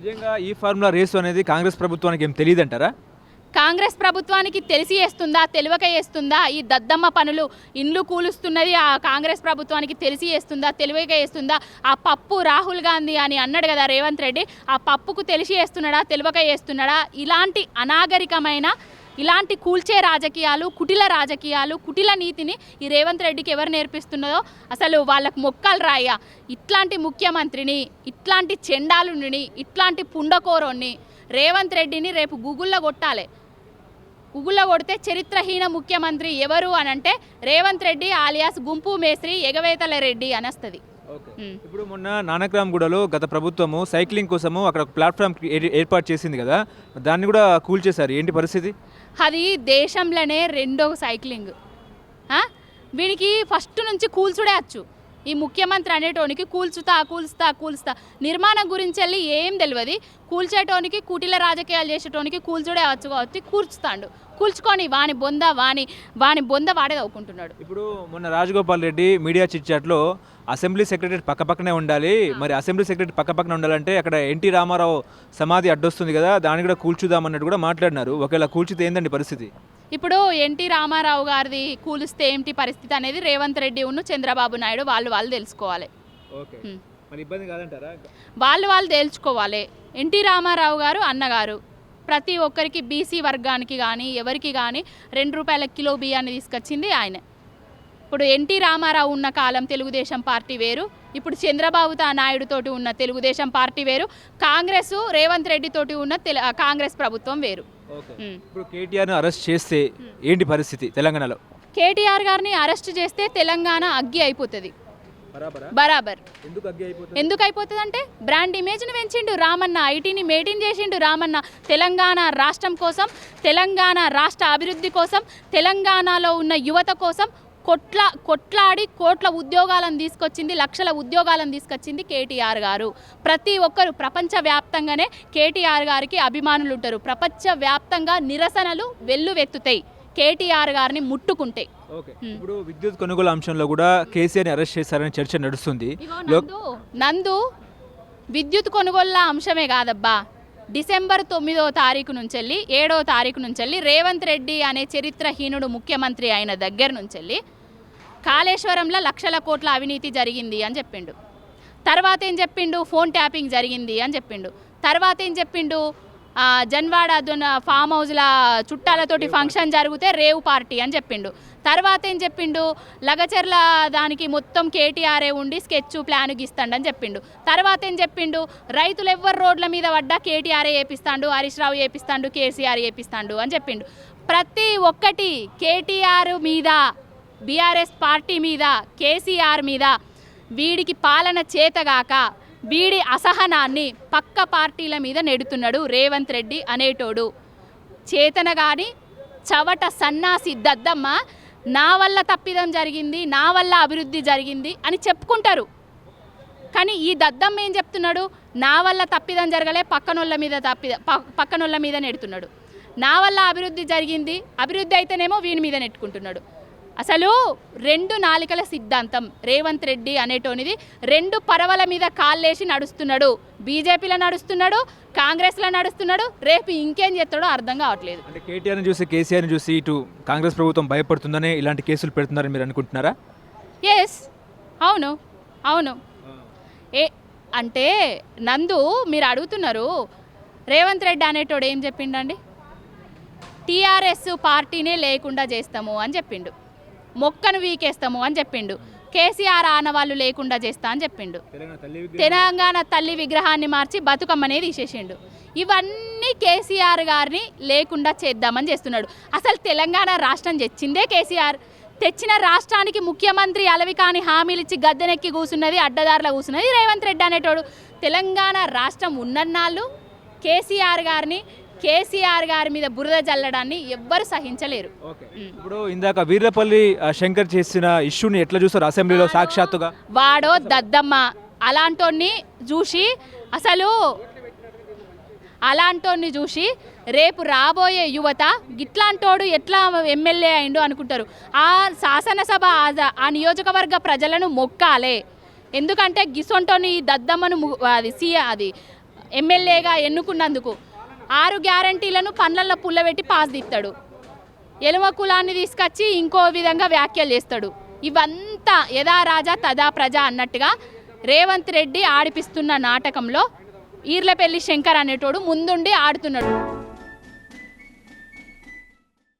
నిజంగా ఈ formula race అనేది కాంగ్రెస్ ప్రభుత్వానికి ఏం తెలియదంటారా? కాంగ్రెస్ ప్రభుత్వానికి తెలిసి వేస్తుందా తెలియక వేస్తుందా? ఈ దద్దమ్మ పనులు ఇండ్లు కూలుస్తున్నది ఆ కాంగ్రెస్ ప్రభుత్వానికి తెలిసి వేస్తుందా తెలివిక వేస్తుందా? ఆ పప్పు రాహుల్ గాంధీ అని అన్నాడు కదా రేవంత్ రెడ్డి ఆ పప్పుకు తెలిసి వేస్తున్నాడా తెలియక చేస్తున్నాడా ఇలాంటి అనాగరికమైన ఇలాంటి కూల్చే రాజకీయాలు కుటిల రాజకీయాలు కుటిల నీతిని ఈ రేవంత్ రెడ్డికి ఎవరు నేర్పిస్తున్నదో అసలు వాళ్ళకు మొక్కలు రాయ ఇట్లాంటి ముఖ్యమంత్రిని ఇట్లాంటి చెండాలుని ఇట్లాంటి పుండకోరోని రేవంత్ రెడ్డిని రేపు గూగుల్లో కొట్టాలి. గూగుల్లో కొడితే చరిత్రహీన ముఖ్యమంత్రి ఎవరు అని అంటే రేవంత్ రెడ్డి ఆలియాస్ గుంపు మేస్త్రి ఎగవేతల రెడ్డి అని వస్తుంది ఉమ్. ఇప్పుడు మొన్న నానక్రామ్గూడలో గత ప్రభుత్వము సైక్లింగ్ కోసము అక్కడ ఒక ప్లాట్ఫామ్ ఏర్పాటు చేసింది కదా. దాన్ని కూడా కూల్చేశారు. ఏంటి పరిస్థితి? అది దేశంలోనే రెండో సైక్లింగ్. వీనికి వీడికి ఫస్ట్ నుంచి కూల్చుడే వచ్చు ఈ ముఖ్యమంత్రి అనేటోనికి కూల్చుతా కూల్స్తా కూల్స్తా నిర్మాణం గురించి వెళ్ళి ఏం తెలియదు కూల్చేటోనికి కుటిల రాజకీయాలు చేసేటోనికి కూల్చుడే వచ్చు కాబట్టి కూర్చుతాడు. కూల్చుకొని వాని బొంద వాని వాని బొంద వాడే తవ్వుకుంటున్నాడు ఇప్పుడు మొన్న రాజగోపాల్ రెడ్డి మీడియా చిట్చాట్లో అసెంబ్లీ సెక్రటరీ పక్క పక్కనే ఉండాలి. మరి అసెంబ్లీ సెక్రటరీ పక్క పక్కన ఉండాలంటే అక్కడ ఎన్టీ రామారావు సమాధి అడ్డొస్తుంది కదా దాన్ని కూడా కూల్చుదామన్నట్టు కూడా మాట్లాడినారు. ఒకవేళ కూల్చితే ఏందండి పరిస్థితి? ఇప్పుడు ఎన్టీ రామారావు గారిది కూలిస్తే ఏంటి పరిస్థితి అనేది రేవంత్ రెడ్డి ఉన్ను చంద్రబాబు నాయుడు వాళ్ళు వాళ్ళు తెలుసుకోవాలి. వాళ్ళు వాళ్ళు తేల్చుకోవాలి. ఎన్టీ రామారావు గారు అన్నగారు ప్రతి ఒక్కరికి బీసీ వర్గానికి కానీ ఎవరికి కానీ రెండు రూపాయల కిలో బియ్యాన్ని తీసుకొచ్చింది ఆయన. ఇప్పుడు ఎన్టీ రామారావు ఉన్న కాలం తెలుగుదేశం పార్టీ వేరు ఇప్పుడు చంద్రబాబు తా నాయుడు తోటి ఉన్న తెలుగుదేశం పార్టీ వేరు కాంగ్రెస్ రేవంత్ రెడ్డి తోటి ఉన్న కాంగ్రెస్ ప్రభుత్వం వేరు. ఇప్పుడు కేటీఆర్ను అరెస్ట్ చేస్తే ఏంటి పరిస్థితి తెలంగాణలో? కేటీఆర్ గారిని అరెస్ట్ చేస్తే తెలంగాణ అగ్గి అయిపోతుంది. బరాబరా? ఎందుకు అయిపోతుంది? అంటే బ్రాండ్ ఇమేజ్ని పెంచిండు రామన్న ఐటీని మెయింటైన్ చేసిండు రామన్న తెలంగాణ రాష్ట్రం కోసం తెలంగాణ రాష్ట్ర అభివృద్ధి కోసం తెలంగాణలో ఉన్న యువత కోసం కొట్ల కొట్లాడి కోట్ల ఉద్యోగాలను తీసుకొచ్చింది లక్షల ఉద్యోగాలను తీసుకొచ్చింది కేటీఆర్ గారు. ప్రతి ఒక్కరు ప్రపంచవ్యాప్తంగానే కేటీఆర్ గారికి అభిమానులు ఉంటారు ప్రపంచవ్యాప్తంగా నిరసనలు వెల్లువెత్తుతాయి కేటీఆర్ గారిని ముట్టుకుంటే. ఇప్పుడు విద్యుత్ కొనుగోలు అంశంలో కూడా కేసీఆర్ని అరెస్ట్ చేశారని చర్చ నడుస్తుంది. నందు నందు విద్యుత్ కొనుగోళ్ళ అంశమే కాదబ్బా. డిసెంబర్ తొమ్మిదో తారీఖు నుంచి ఏడో తారీఖు నుంచి రేవంత్ రెడ్డి అనే చరిత్రహీనుడు ముఖ్యమంత్రి అయిన దగ్గర నుంచి కాళేశ్వరంలో లక్షల కోట్ల అవినీతి జరిగింది అని చెప్పిండు. తర్వాత ఏం చెప్పిండు? ఫోన్ ట్యాపింగ్ జరిగింది అని చెప్పిండు. తర్వాత ఏం చెప్పిండు? జన్వాడ ఫామ్ హౌస్ల చుట్టాలతోటి ఫంక్షన్ జరిగితే రేవ్ పార్టీ అని చెప్పిండు. తర్వాత ఏం చెప్పిండు? లగచర్ల దానికి మొత్తం కేటీఆర్ఏ ఉండి స్కెచ్ ప్లాన్ గీస్తాడని చెప్పిండు. తర్వాత ఏం చెప్పిండు? రైతులు ఎవ్వరు రోడ్ల మీద పడ్డా కేటీఆర్ఏ వేపిస్తాడు హరీష్ రావు వేపిస్తాడు కేసీఆర్ వేపిస్తాడు అని చెప్పిండు. ప్రతి ఒక్కటి కేటీఆర్ మీద బీఆర్ఎస్ పార్టీ మీద కేసీఆర్ మీద వీడికి పాలన చేతగాక వీడి అసహనాన్ని పక్క పార్టీల మీద నెడుతున్నాడు రేవంత్ రెడ్డి అనేటోడు. చేతన గాని చవట సన్నాసి దద్దమ్మ నా వల్ల తప్పిదం జరిగింది నా వల్ల అభివృద్ధి జరిగింది అని చెప్పుకుంటారు. కానీ ఈ దద్దమ్మ ఏం చెప్తున్నాడు? నా వల్ల తప్పిదం జరగలే పక్కనోళ్ళ మీద తప్పిద ప- పక్కనోళ్ళ మీద నెడుతున్నాడు. నా వల్ల అభివృద్ధి జరిగింది అభివృద్ధి అయితేనేమో వీని మీద నెట్టుకుంటున్నాడు. అసలు రెండు నాలికల సిద్ధాంతం రేవంత్ రెడ్డి అనేటోనిది రెండు పరవల మీద కాళ్ళేసి నడుస్తున్నాడు. బీజేపీలో నడుస్తున్నాడు కాంగ్రెస్లో నడుస్తున్నాడు రేపు ఇంకేం చేస్తాడో అర్థం కావట్లేదు. అంటే కేటీఆర్ని చూసి కేసీఆర్ని చూసి ఇటు కాంగ్రెస్ ప్రభుత్వం భయపడుతుందనే ఇలాంటి కేసులు పెడుతున్నారని మీరు అనుకుంటున్నారా? ఎస్ అవును. అవును. ఏ అంటే నందు మీరు అడుగుతున్నారు రేవంత్ రెడ్డి అనేటోడు ఏం చెప్పిండండి? టీఆర్ఎస్ పార్టీనే లేకుండా చేస్తాము అని చెప్పిండు. మొక్కను వీకేస్తాము అని చెప్పిండు. కేసీఆర్ ఆనవాళ్ళు లేకుండా చేస్తా అని చెప్పిండు. తెలంగాణ తల్లి విగ్రహాన్ని మార్చి బతుకమ్మనే తీసేసిండు. ఇవన్నీ కేసీఆర్ గారిని లేకుండా చేద్దామని చేస్తున్నాడు. అసలు తెలంగాణ రాష్ట్రం తెచ్చిందే కేసీఆర్. తెచ్చిన రాష్ట్రానికి ముఖ్యమంత్రి అలవి కాని హామీలు ఇచ్చి గద్దెనెక్కి కూసున్నది అడ్డదారులో కూసున్నది రేవంత్ రెడ్డి అనేటోడు. తెలంగాణ రాష్ట్రం ఉన్నన్నాళ్ళు కేసీఆర్ గారిని కేసీఆర్ గారి మీద బురద జల్లడాన్ని ఎవ్వరు సహించలేరు. ఇప్పుడు ఇందాక వీర్లపల్లి శంకర్ చేసిన ఇష్యూని ఎట్లా చూస్తారు అసెంబ్లీలో సాక్షాత్తుగా? వాడో దద్దమ్మ. అలాంటోన్ని చూసి అసలు అలాంటోన్ని చూసి రేపు రాబోయే యువత గిట్లాంటోడు ఎట్లా ఎమ్మెల్యే అయిండు అనుకుంటారు. ఆ శాసనసభ ఆ- నియోజకవర్గ ప్రజలను మొక్కాలే. ఎందుకంటే గిసొంటోని ఈ దద్దమ్మను అది సీ అది ఎమ్మెల్యేగా ఎన్నుకున్నందుకు ఆరు గ్యారంటీలను పండ్లల్లో పుల్లబెట్టి పాస్ తీస్తాడు. ఎలువ కులాన్ని తీసుకొచ్చి ఇంకో విధంగా వ్యాఖ్యలు చేస్తాడు. ఇవంతా యథా రాజా తదా ప్రజ అన్నట్టుగా రేవంత్ రెడ్డి ఆడిపిస్తున్న నాటకంలో ఈర్లపల్లి శంకర్ అనేటోడు ముందుండి ఆడుతున్నాడు.